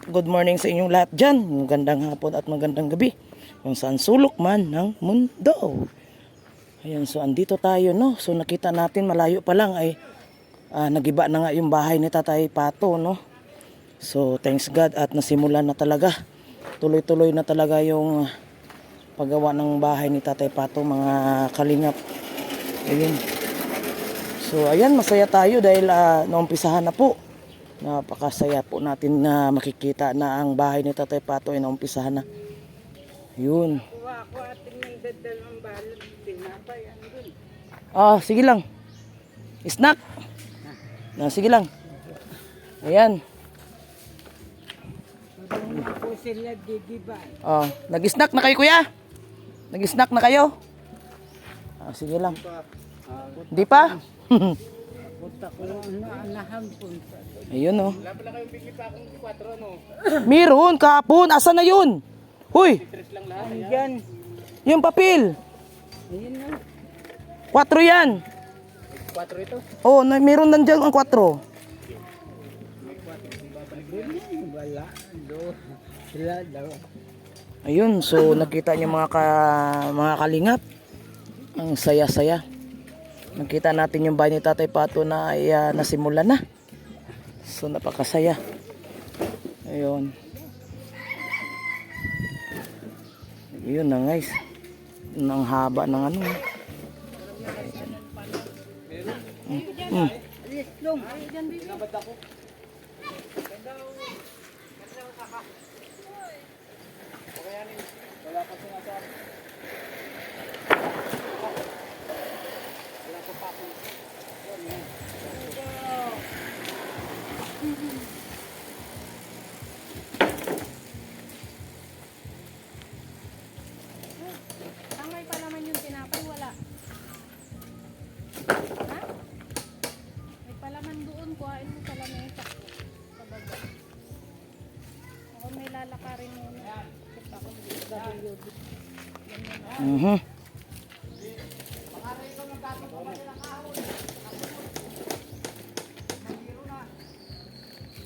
Kalingap, good morning sa inyong lahat dyan. Magandang hapon at magandang gabi. Kung saan sulok man ng mundo. Ayan, so andito tayo no. So nakita natin malayo pa lang ay ah, nagiba na nga yung bahay ni Tatay Pato no. So thanks God at nasimulan na talaga. Tuloy-tuloy na talaga yung paggawa ng bahay ni Tatay Pato mga kalingap. Ayun. So ayan, masaya tayo dahil uh, naumpisahan na po. Napakasaya po natin na makikita na ang bahay ni Tatay Pato ay naumpisahan na. Yun. Kuha ko ating nagdadalawang balot. Tinapay ang. Ah, sige lang. Snack. Na, sige lang. Ayan. Doon na po sila gigibay. Ah, nag-snack na kayo, kuya? Nag-snack na kayo? Ah, sige lang. Di pa? Punta ko ano, anahan punta. Ayun oh. Meron kahapon. Asa na yun? Huy, Andyan. yung papel. Ayun na. Kwatro yan. Kwatro ito? Oo, na, meron nandiyan ang kwatro. Wala. Do. Sila daw. Ayun, so nakita niyo mga ka, mga kalingap. Ang saya-saya. Nakita natin yung bahay ni Tatay Pato na ay ah, nasimula na. So napakasaya. Ayun. Ayun na guys. Ang haba ng ano. Mm. Mm.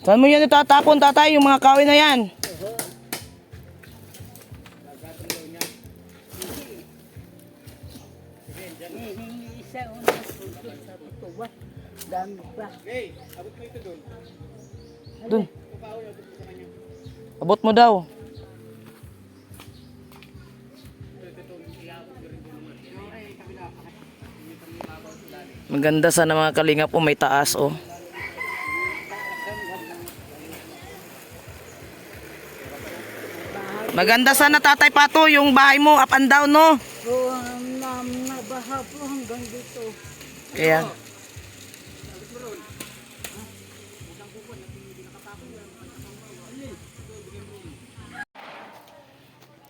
Saan mo yan itatapon, tatay? Yung mga kawin na yan. Dun. Abot mo daw. Maganda sana mga kalingap po may taas oh. Maganda sana tatay pato yung bahay mo up and down no. Oo, na, nabaha po hanggang dito. Kaya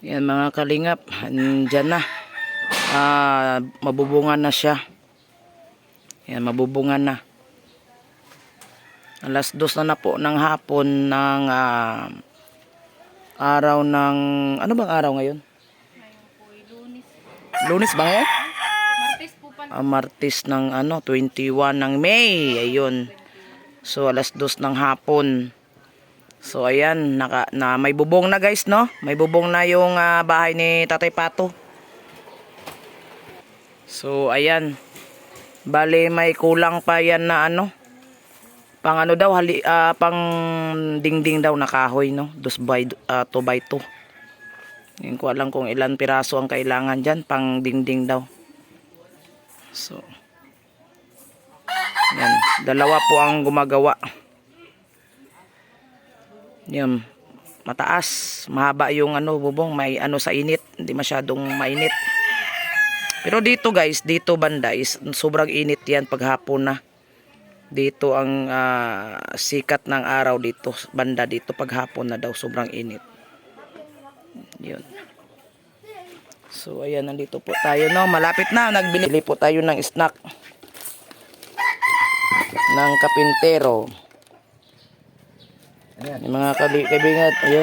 Yan mga kalingap, andyan na. Ah, mabubungan na siya. Yan, mabubungan na. Alas dos na na po ng hapon ng ah, araw ng... Ano bang araw ngayon? Ngayon po, ay lunis. Lunes ba ngayon? Martes po pala. Ah, Martes ng ano, 21 ng May. Ayun. So, alas dos ng hapon. So, ayan. Naka, na, may bubong na guys, no? May bubong na yung ah, bahay ni Tatay Pato. So, ayan. Bale, may kulang pa yan na ano. Pang ano daw, hali, ah, pang dingding daw na kahoy, no? Dos by, 2 by 2. Hindi ko alam kung ilan piraso ang kailangan dyan. Pang dingding daw. So, yan. Dalawa po ang gumagawa. Yan. Mataas. Mahaba yung ano, bubong. May ano sa init. Hindi masyadong mainit. Pero dito guys, dito banda is sobrang init yan paghapon na. Dito ang ah, sikat ng araw dito. Banda dito paghapon na daw. Sobrang init. Yun. So, ayan, nandito po tayo, no? Malapit na, nagbili po tayo ng snack ng kapintero. Yung mga kaibigan, BSW.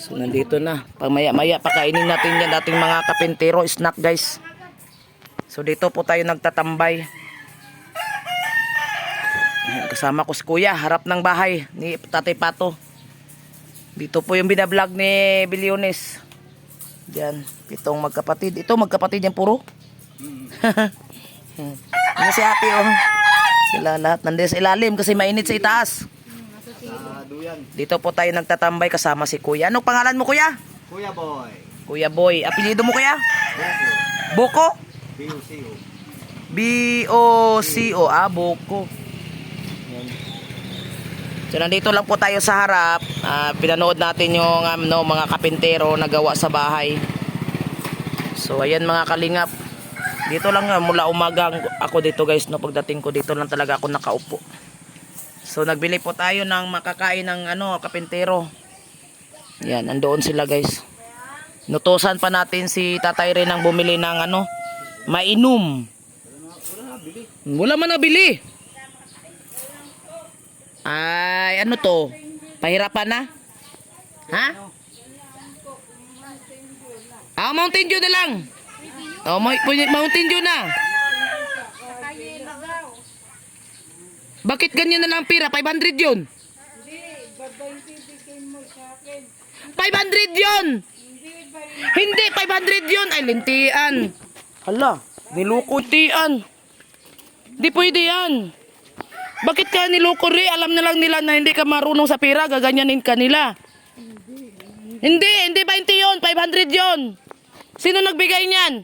So, nandito na. Pag maya-maya, pakainin natin yan ating mga kapintero, snack, guys. So, dito po tayo nagtatambay. Ayan, kasama ko si Kuya, harap ng bahay ni Tatay Pato. Dito po yung binablog ni Bilyones. Diyan, pitong magkapatid. Ito, magkapatid yan puro. Ano si ate, oh. Sila lahat nandiyan sa ilalim kasi mainit sa itaas. Dito po tayo nagtatambay kasama si Kuya. Anong pangalan mo, Kuya? Kuya boy. Kuya Boy. Apelido mo, Kuya? Boko? BUCO. B-O-C-O. Ah, Boko. So, nandito lang po tayo sa harap. Ah, pinanood natin yung um, no, mga kapintero na gawa sa bahay. So, ayan mga kalingap. Dito lang ah, mula umaga ako dito guys. No, pagdating ko dito lang talaga ako nakaupo. So, nagbili po tayo ng makakain ng ano, kapintero. Yan, andoon sila guys. Nutusan pa natin si Tatay Ren ang bumili ng ano, mainom. Wala man nabili. Ay, ano to? Pahirapan na? Ha? Ah, Mountain Dew na lang. Oh, Mountain Dew na. Bakit ganyan na lang ang pira? 500 yun. 500 yun! Hindi, 500 yun! Ay, lintian. Hala, niloko tian. Di pwede yan. Bakit ka niloko re? Alam na lang nila na hindi ka marunong sa pira, gaganyanin ka nila. Hindi, hindi 20 yun, 500 yun. Sino nagbigay niyan?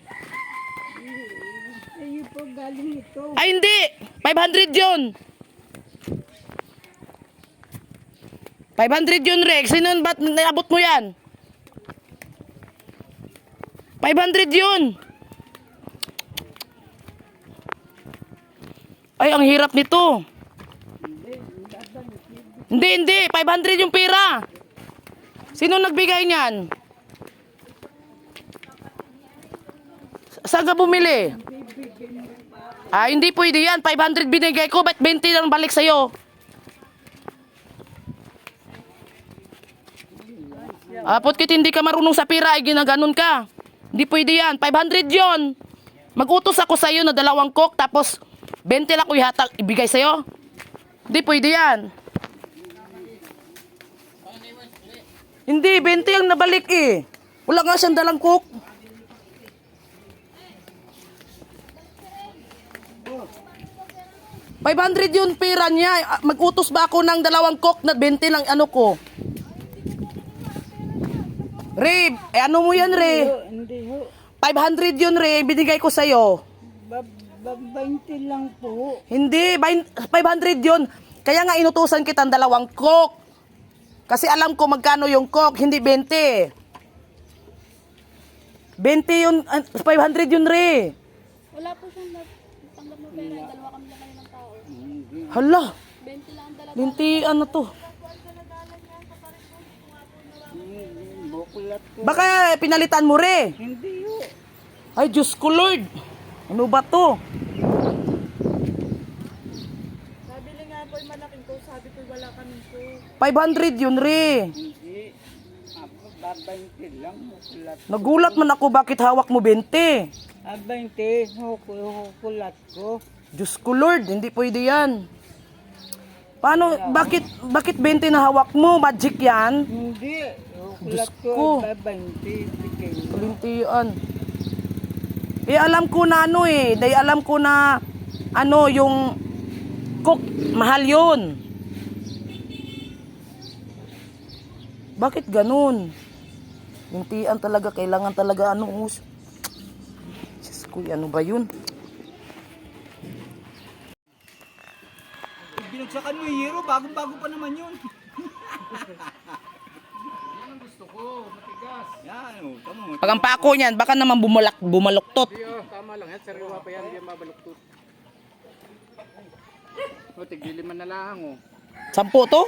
Ay, hindi. 500 yun. 500 yun, Rex. Sino ba't naabot mo yan? 500 yun. Ay, ang hirap nito. Hindi, hindi. 500 yung pera. Sino nagbigay niyan? Saan bumili? Ah, hindi pwede yan. 500 binigay ko. Ba't 20 lang balik sa'yo? Ah, putkit hindi ka marunong sa pira, ay ginaganon ka. Hindi pwede yan. 500 yon. Mag-utos ako sa'yo na dalawang coke, tapos 20 lang ko ihatag, ibigay sa'yo. Hindi pwede yan. Hindi, 20 ang nabalik eh. Wala nga siyang dalang coke. Five hundred yun pera niya. Mag-utos ba ako ng dalawang coke na 20 lang ano ko? Re, eh ano mo yan, Re? Hindi ho. 500 yun, Re. Binigay ko sa'yo. Bab 20 lang po. Hindi, bain- 500 yun. Kaya nga inutusan kita ng dalawang coke. Kasi alam ko magkano yung coke, hindi 20. 20 yun, ah, 500 yun, Re. Wala po siyang tanggap ng pera. Dalawa kami lang kayo ng tao. Hala, 20 lang ang dala. 20 ano to. Bukulat ko. Baka pinalitan mo, Re. Hindi ho. Ay, Diyos ko, Lord. Ano ba to? Nabili nga po yung malaking ko. Sabi ko wala kami po. 500 yun, Re. Hindi. Ako, bab 20 lang. Bukulat. Nagulat man ako bakit hawak mo 20. Ah, 20. Huku, hukulat ko. Diyos ko, Lord, hindi pwede yan. Paano, bakit, bakit 20 na hawak mo? Magic yan? Hindi. Diyos Hukulat ko. ko. Bab 20. Bigay mo. Kalintian. Eh, alam ko na ano eh. Dahil alam ko na, ano, yung cook, mahal yun. Bakit ganun? Lintian talaga, kailangan talaga ano. us- Diyos ko, ano ba yun? Binagsakan mo yung hero, bagong-bago pa naman yun. Yan, oh, tama mo. Pag ang pako niyan, baka naman bumalak, bumaluktot. tama lang yan. Sariwa pa yan, hindi mabaluktot. O, tigiliman na lang, oh. Sampo to?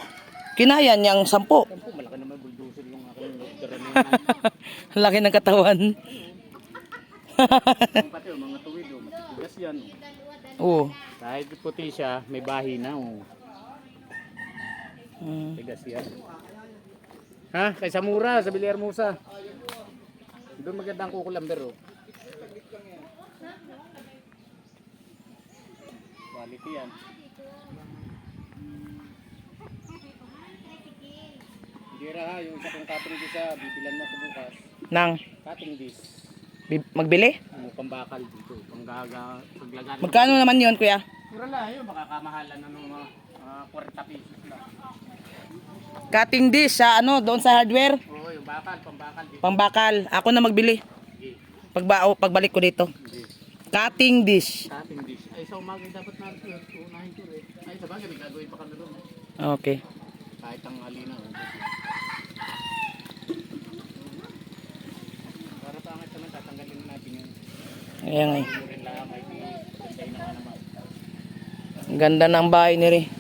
Kinaya niyang sampo. Sampo, malaki naman bulldozer yung aking. Laki ng katawan. Pati, oh, mga tuwid, oh. Matigas yan, oh. Oo. Kahit puti siya, may bahi na, oh. Mm. Tigas yan. Ha? Kaysa mura, sa Bilyar Musa. Doon maganda ang kukulamber oh. Quality yan. Gira ha, yung isa kong cutting dish ha, bibilan mo ko bukas. Nang? Cutting dish. Magbili? Ano, pambakal dito, panggaga, paglagan. Magkano naman yun kuya? Mura lang yun, baka kamahalan na mga uh, ah, 40 pesos lang. Cutting dish sa ano, doon sa hardware? Pambakal dito. Pambakal. Ako na magbili. Sige, Pagba o, pagbalik ko dito. Cutting dish. Cutting dish. Ay, sa umaga dapat na unahin ko eh. Ay, sa bagay, may gagawin pa kami doon. Okay. Kahit ang alina. oh. Para pangit naman, tatanggalin na natin yun. Ayan eh. Rin ay ganda ng bahay ni Ri.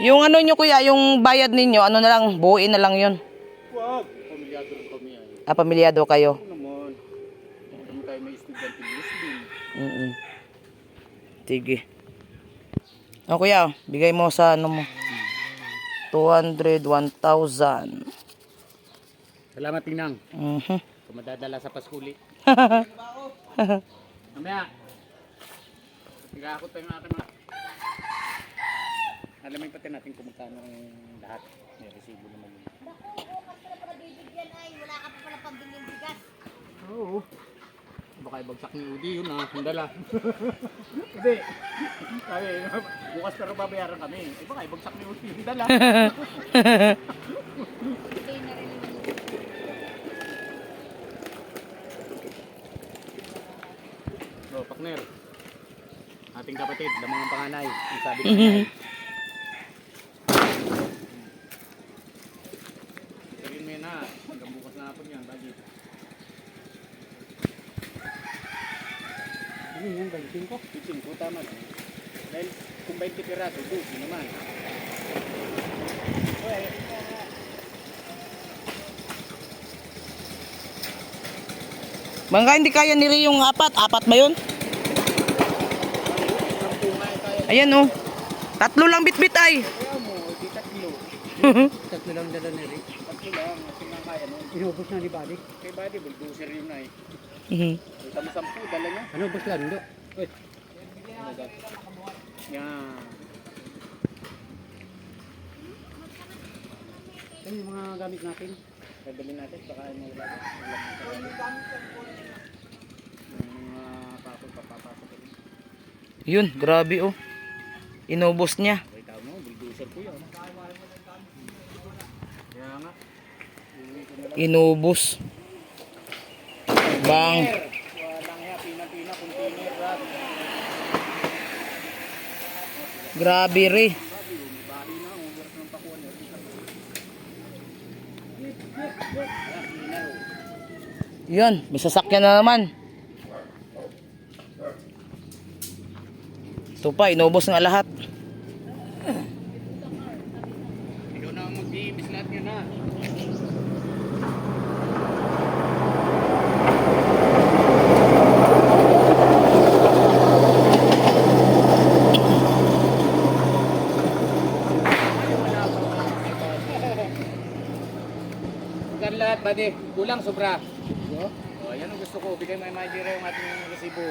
Yung ano nyo kuya, yung bayad ninyo, ano na lang, buuin na lang yun. Wag! Pamilyado rin kami ay. Ah, pamilyado kayo. Oo naman. Kami tayo may estudyante Muslim. Mm Sige. O kuya, bigay mo sa ano mo. 200, 1,000. Salamat, Tinang. Mhm. Kung madadala sa paskuli. Mamaya. Nagakot pa yung aking mga. Alamin pati natin kung magkano ang lahat. May resibo naman. yun. Oo. Baka ibagsak ni Udi yun ah, ang dala. Hindi. Sabi, bukas pero babayaran kami. Eh baka ibagsak ni Udi yung dala. So, partner. Ating kapatid, lamang ang panganay. Yung sabi ko niya. Sabihin mo yun na. Hanggang bukas na hapon yan. Bagi. Ano yan? 25 ko? 25, tama lang. Dahil kung 20 piraso, 12 naman. Bangka hindi kaya ni Ri yung apat. Apat ba yun? Ayan oh. Tatlo lang bitbit ay. Kaya mo, di tatlo. Tatlo lang dala ni Rick. Tatlo lang, kasi nga kaya nun. Inubos na ni Buddy? Kay Buddy, bulldozer yun na eh. Mhm. Tama sampu, dala niya. Ano, bus lando? Uy. Yan. Yan yung mga gamit natin. Dadalhin natin, baka wala. Yung mga papel papapasok. Yun, grabe oh. Inubos niya. Okay, tao mo, bulldozer ko yun. Kaya nga. Inubos. Bang. Walang Grabe na, pakuan. Yun, may sasakyan na naman. Ito pa, inubos nga lahat. Ikaw na ang mag-iibis lahat yun ha. Magkano lahat, buddy? Kulang, sobra. Oh, yan ang gusto ko. Bigay mo yung mga yung ating resibo.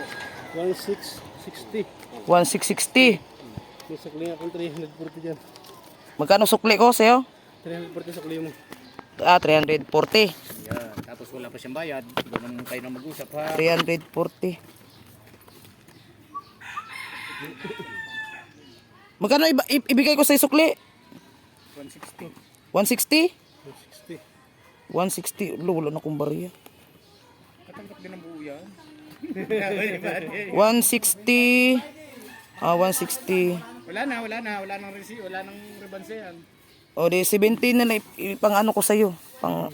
1660. 1660. May sakli akong 340 dyan. Magkano sukli ko sa'yo? 340 sakli mo. Ah, 340. Yan. Tapos wala pa siyang bayad. Doon naman kayo na mag-usap ha. 340. Magkano ibigay ko sa sukli? 160. 160? 160. 160. Ulo, wala na kong bariya. Katanggap din ang buo yan. 160. Ah, 160. Wala na, wala na. Wala nang resi, wala nang rebanse yan. O di 70 na lang pang ano ko sa'yo. Pang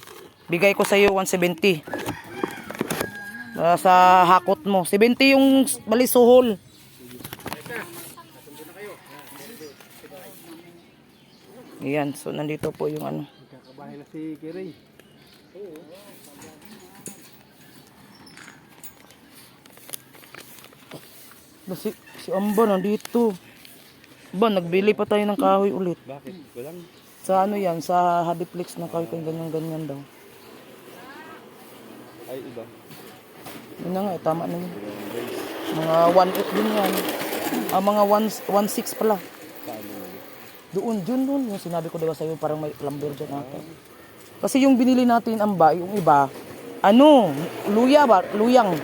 bigay ko sa'yo 170. Ah, sa hakot mo. 70 yung balisuhol. Ayan, so nandito po yung ano. Kakabahay na si Kiray. Si, si Amba nandito. Ba, nagbili pa tayo ng kahoy ulit. Bakit? Walang? Sa ano yan, sa Habiflex na kahoy, kaya ganyan-ganyan daw. Ay, iba. Yun na nga, eh, tama na yun. Mga 1.8 din yan. Ah, mga 1.6 pala. Doon, yun doon. Yung sinabi ko diba sa'yo, parang may plumber dyan ata. Kasi yung binili natin ang ba, yung iba, ano, luya ba? Luyang.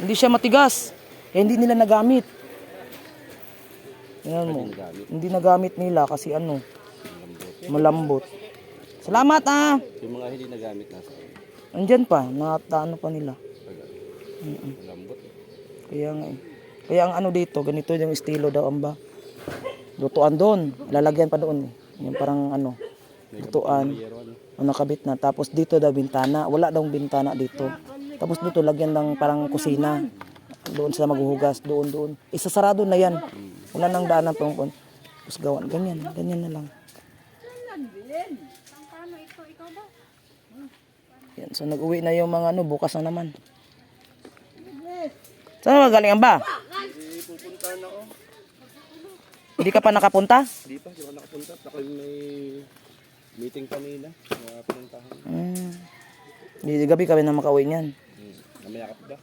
Hindi siya matigas. Eh, hindi nila nagamit. Yan mo. Hindi nagamit nila kasi ano, malambot. Salamat ah! Yung mga hindi nagamit nasa Andyan pa, nataano pa nila. malambot. Kaya nga eh. Kaya ang ano dito, ganito yung estilo daw ang ba. Lutuan doon, lalagyan pa doon eh. Yung parang ano, lutuan. Ang nakabit na. Tapos dito daw bintana. Wala daw bintana dito. Tapos dito lagyan ng parang kusina. Doon sila maghuhugas. Doon, doon. Isasarado na yan. Wala nang daanan pang pang. Tapos gawan. Ganyan. Ganyan na lang. Yan. So nag-uwi na yung mga ano. Bukas na naman. Saan ba galing ang ba? Pupunta na. Hindi ka pa nakapunta? Hindi pa, hindi ako nakapunta. Ako may meeting kanina. Mga pinuntahan. Hmm. Hindi gabi kami na makauwi niyan. Hmm. Namaya ka?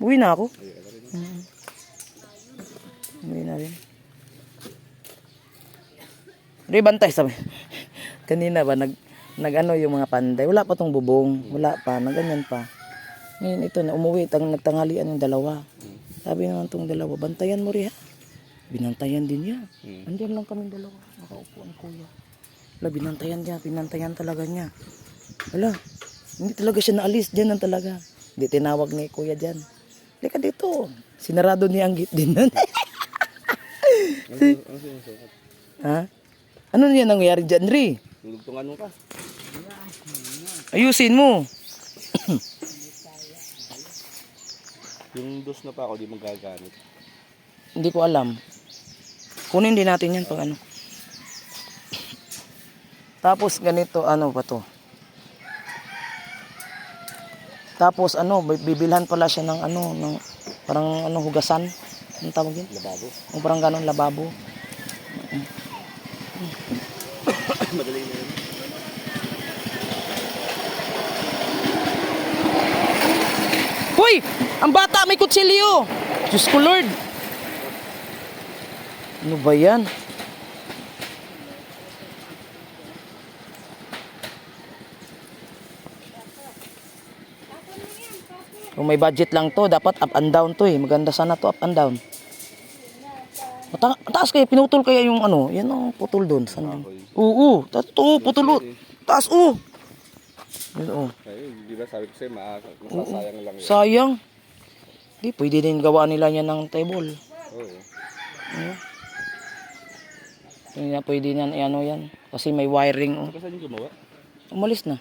Uwi na ako. Ay, ka rin. Mm. Uwi na rin. Ri bantay sabi. Kanina ba nag nagano yung mga panday. Wala pa tong bubong. Wala pa, na ganyan pa. Ngayon ito na umuwi tang nagtanghalian yung dalawa. Sabi naman tong dalawa, bantayan mo rin ha. Binantayan din niya. Andiyan lang kami dalawa. Nakaupo ang kuya. Wala, binantayan niya. Binantayan talaga niya. Wala, hindi talaga siya naalis. Diyan lang talaga. Hindi tinawag ni kuya dyan. Lika dito. Sinarado niya ang gate din nun. Ha? Ano niya nangyayari dyan, Ri? Nulugtungan mo ka. Ayusin mo. Yung dos na pa ako, di magagamit. Hindi ko alam. Kunin din natin yan pag ano. Tapos ganito, ano ba to? Tapos ano, bi- bibilhan pala siya ng ano, ng parang ano, hugasan. Anong tawag yun? Lababo. Yung parang ganon, lababo. Madali na yun. Hoy! Ang bata may kutsilyo! Diyos ko Lord! Ano ba yan? Kung may budget lang to, dapat up and down to eh. Maganda sana to up and down. Mata mataas kaya, pinutol kaya yung ano, yan ang putol doon. Saan yun? Oo, taas to, putol. oh. Taas, oo. Yun, oh. Ay, di ba sabi ko sa'yo, masasayang lang yun. Sayang. Di, pwede din gawa nila yan ng table. Oo. Hindi na pwede yan, ano yan. Kasi may wiring. Oh. Saan yung gumawa? Umalis na.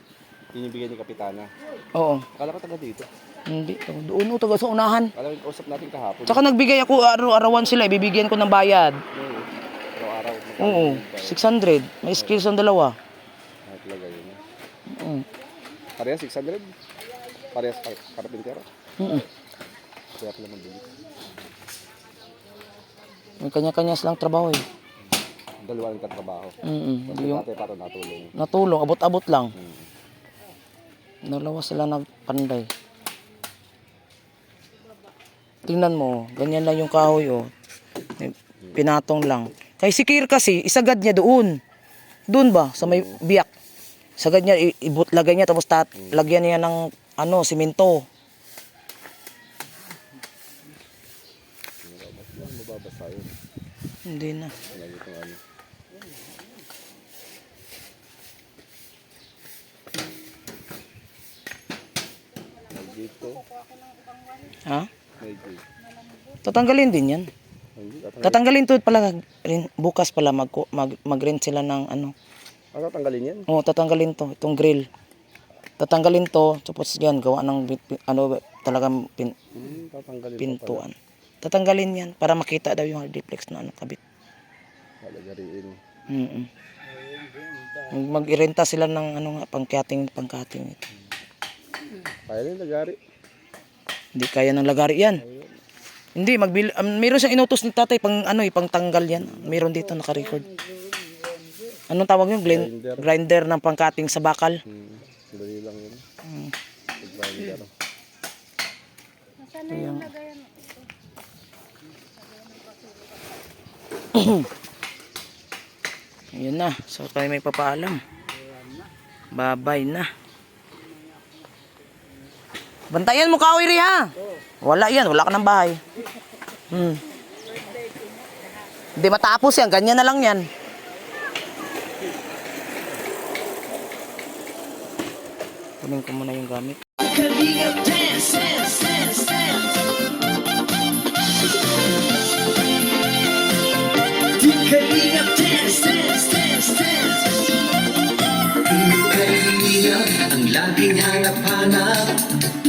Inibigay ni Kapitana. Oo. Akala ko taga dito. Hindi. Doon, oh, taga sa unahan. Akala ko kausap natin kahapon. Tsaka nagbigay ako araw-arawan sila. Ibibigyan ko ng bayad. Oo. Araw-araw. Oo. 600. May skills ang dalawa. Ah, talaga yun. Oo. Parehas 600? Parehas kar- karpintero? Mm-mm. Kaya pala mabilis. May kanya-kanya silang trabaho eh. Dalawa ng katrabaho. Mm-mm. Kasi Yung dati para natulong. natulong, abot-abot lang. Hmm. Dalawa sila nagpanday. Tingnan mo, ganyan lang yung kahoy oh. Pinatong lang. Kay si Kir kasi, isagad niya doon. Doon ba? Sa may biyak. Sagad niya, ibut, lagay niya, tapos tat, lagyan niya ng ano, simento. Hindi na. Dito. Ha? Tatanggalin din yan. Tatanggalin. To pala, rin, bukas pala mag, mag, mag-rent sila ng ano. Ah, tatanggalin yan? Oo, tatanggalin to, itong grill. Tatanggalin to, tapos yan, gawa ng, ano, talagang pin, Hmm, tatanggalin pintuan. Tatanggalin yan para makita daw yung hardiplex na ano, kabit. Lalagariin. Mm Mag-irenta sila ng ano nga, pangkating, pangkating. Kaya rin lagari. Hindi kaya ng lagari yan. Hindi, magbil um, meron siyang inutos ni tatay pang ano eh, pang tanggal yan. Meron dito naka-record. Anong tawag yun? Glen- grinder ng pangkating sa bakal. Hmm. Dali lang yun. Hmm. Grinder. Nasaan na yung lagayan? Ayun na. So tayo may papaalam. Babay na. Bantayan mo ka, Oiri, ha? Wala yan. Wala ka ng bahay. Hmm. Hindi matapos yan. Ganyan na lang yan. Kunin ko muna yung gamit. Ang laging hanap-hanap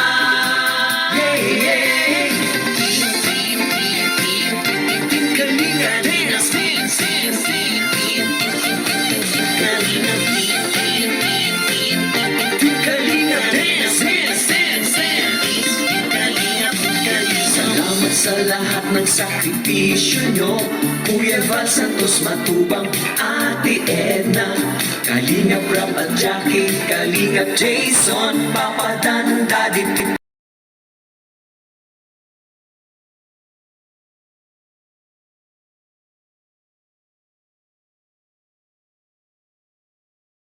lahat ng sakripisyo nyo. Kuya Val Santos Matubang Ate Edna. Kalinga Prab at Jackie Kalinga Jason Papa Dan Daddy